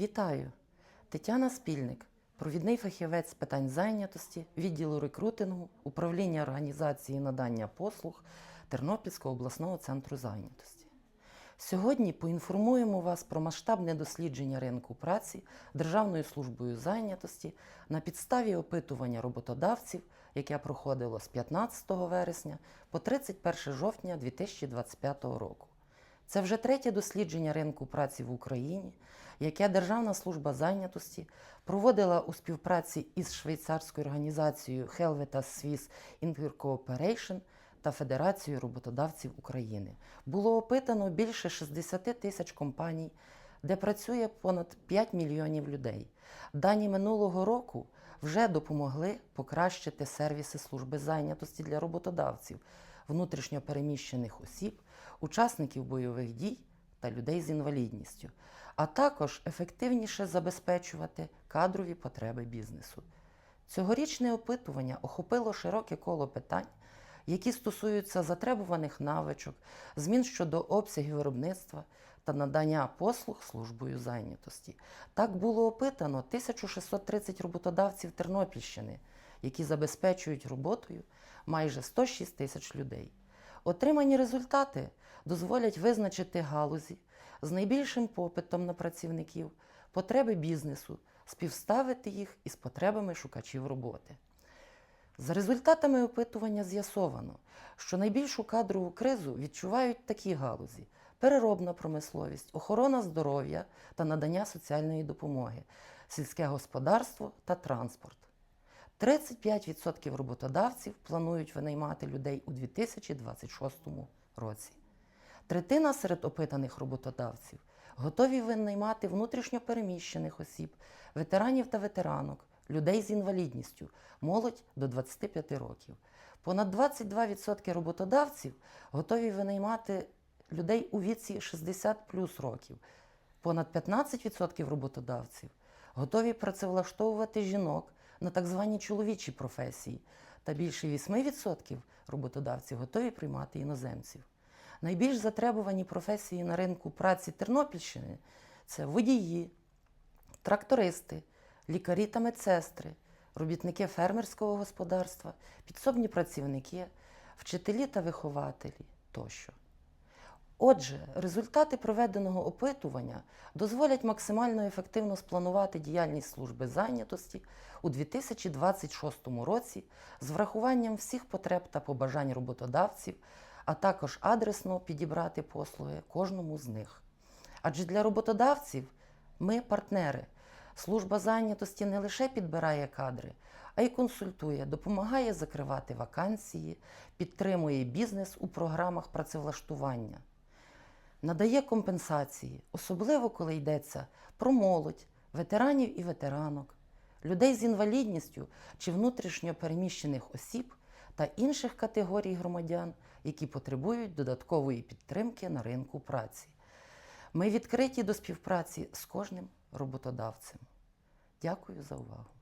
Вітаю! Тетяна Спільник, провідний фахівець з питань зайнятості, відділу рекрутингу, управління організації надання послуг Тернопільського обласного центру зайнятості. Сьогодні поінформуємо вас про масштабне дослідження ринку праці Державною службою зайнятості на підставі опитування роботодавців, яке проходило з 15 вересня по 31 жовтня 2025 року. Це вже третє дослідження ринку праці в Україні, яке Державна служба зайнятості проводила у співпраці із швейцарською організацією Helvetas Swiss Intercooperation та Федерацією роботодавців України. Було опитано більше 60 тисяч компаній, де працює понад 5 мільйонів людей. Дані минулого року вже допомогли покращити сервіси служби зайнятості для роботодавців, внутрішньо переміщених осіб, учасників бойових дій та людей з інвалідністю, а також ефективніше забезпечувати кадрові потреби бізнесу. Цьогорічне опитування охопило широке коло питань, які стосуються затребуваних навичок, змін щодо обсягів виробництва та надання послуг службою зайнятості. Так було опитано 1630 роботодавців Тернопільщини, які забезпечують роботою майже 106 тисяч людей. Отримані результати дозволять визначити галузі з найбільшим попитом на працівників, потреби бізнесу, співставити їх із потребами шукачів роботи. За результатами опитування з'ясовано, що найбільшу кадрову кризу відчувають такі галузі: переробна промисловість, охорона здоров'я та надання соціальної допомоги, сільське господарство та транспорт. 35% роботодавців планують винаймати людей у 2026 році. Третина серед опитаних роботодавців готові винаймати внутрішньопереміщених осіб, ветеранів та ветеранок, людей з інвалідністю, молодь до 25 років. Понад 22% роботодавців готові винаймати людей у віці 60 плюс років. Понад 15% роботодавців готові працевлаштовувати жінок на так звані чоловічі професії, та більше 8% роботодавців готові приймати іноземців. Найбільш затребувані професії на ринку праці Тернопільщини це водії, трактористи, лікарі та медсестри, робітники фермерського господарства, підсобні працівники, вчителі та вихователі тощо. Отже, результати проведеного опитування дозволять максимально ефективно спланувати діяльність служби зайнятості у 2026 році з врахуванням всіх потреб та побажань роботодавців, а також адресно підібрати послуги кожному з них. Адже для роботодавців ми партнери. Служба зайнятості не лише підбирає кадри, а й консультує, допомагає закривати вакансії, підтримує бізнес у програмах працевлаштування надає компенсації, особливо коли йдеться про молодь, ветеранів і ветеранок, людей з інвалідністю чи внутрішньо переміщених осіб та інших категорій громадян, які потребують додаткової підтримки на ринку праці. Ми відкриті до співпраці з кожним роботодавцем. Дякую за увагу.